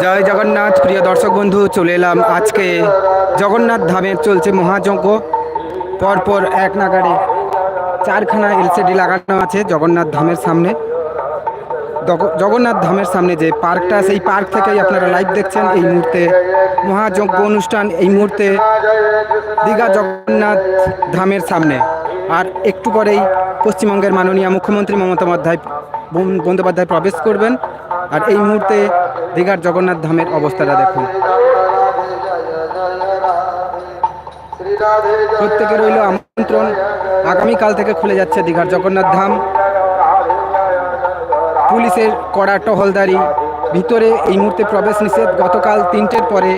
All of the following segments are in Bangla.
জয় জগন্নাথ, প্রিয় দর্শক বন্ধু, চলে এলাম আজকে জগন্নাথ ধামের চলছে মহাযজ্ঞ। পরপর এক নাগারে চারখানা এলসিডি লাগানো আছে জগন্নাথ ধামের সামনে। জগ- জগন্নাথ ধামের সামনে যে পার্কটা, সেই পার্ক থেকেই আপনারা লাইভ দেখছেন এই মুহূর্তে মহাযজ্ঞ অনুষ্ঠান। এই মুহূর্তে দীঘা জগন্নাথ ধামের সামনে। আর একটু পরেই পশ্চিমবঙ্গের মাননীয় মুখ্যমন্ত্রী মমতা বন্দ্যোপাধ্যায় প্রবেশ করবেন। আর এই মুহূর্তে দীঘার জগন্নাথ ধামের অবস্থাটা দেখুন। প্রত্যেকে রইল আমন্ত্রণ। আগামীকাল থেকে খুলে যাচ্ছে দীঘার জগন্নাথ ধাম। পুলিশের কড়া টহলদারি। ভিতরে এই মুহূর্তে প্রবেশ নিষেধ। গতকাল তিনটের পরে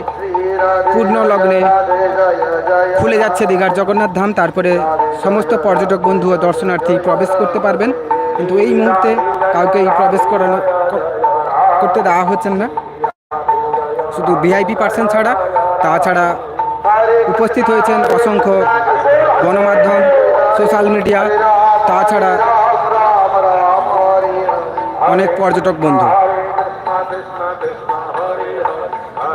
পূর্ণ লগ্নে খুলে যাচ্ছে দীঘার জগন্নাথ ধাম। তারপরে সমস্ত পর্যটক বন্ধু ও দর্শনার্থী প্রবেশ করতে পারবেন। কিন্তু এই মুহূর্তে কাউকেই প্রবেশ করানো করতে দেওয়া হচ্ছে না। শুধু ভিআইপি পার্সন ছাড়া, তাছাড়া উপস্থিত হয়েছেন অসংখ্য গণমাধ্যম সোশ্যাল মিডিয়া তাছাড়া অনেক পর্যটক বন্ধু।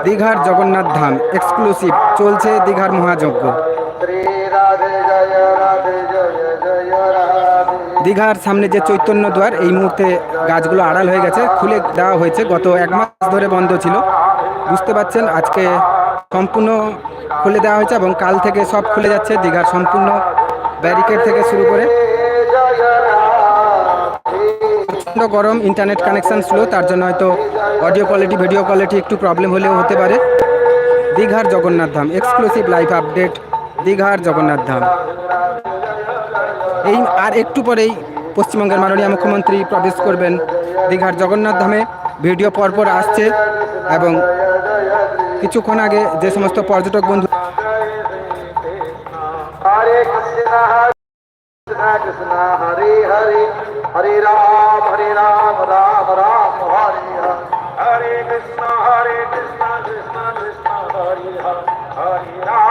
দীঘার জগন্নাথ ধাম এক্সক্লুসিভ চলছে দীঘার মহাযজ্ঞ। দীঘার সামনে যে চৈতন্য দ্বার এই মুহূর্তে গাছগুলো আড়াল হয়ে গেছে, খুলে দেওয়া হয়েছে। গত এক মাস ধরে বন্ধ ছিল। বুঝতে পারছেন, আজকে সম্পূর্ণ খুলে দেওয়া হয়েছে এবং কাল থেকে সব খুলে যাচ্ছে দীঘার সম্পূর্ণ ব্যারিকেড থেকে শুরু করে। প্রচণ্ড গরম, ইন্টারনেট কানেকশন স্লো, তার জন্য হয়তো অডিও কোয়ালিটি, ভিডিও কোয়ালিটি একটু প্রবলেম হলেও হতে পারে। দীঘার Jagannath Dham, exclusive live update. দীঘার জগন্নাথ ধাম। এই আর একটু পরেই পশ্চিমবঙ্গের মাননীয় মুখ্যমন্ত্রী প্রবেশ করবেন দীঘার জগন্নাথ ধামে। ভিডিও পরপর আসছে এবং কিছুক্ষণ আগে যে সমস্ত পর্যটক বন্ধু হরে কৃষ্ণ হরে কৃষ্ণ কৃষ্ণ কৃষ্ণ, হরে হরে। হরে রাম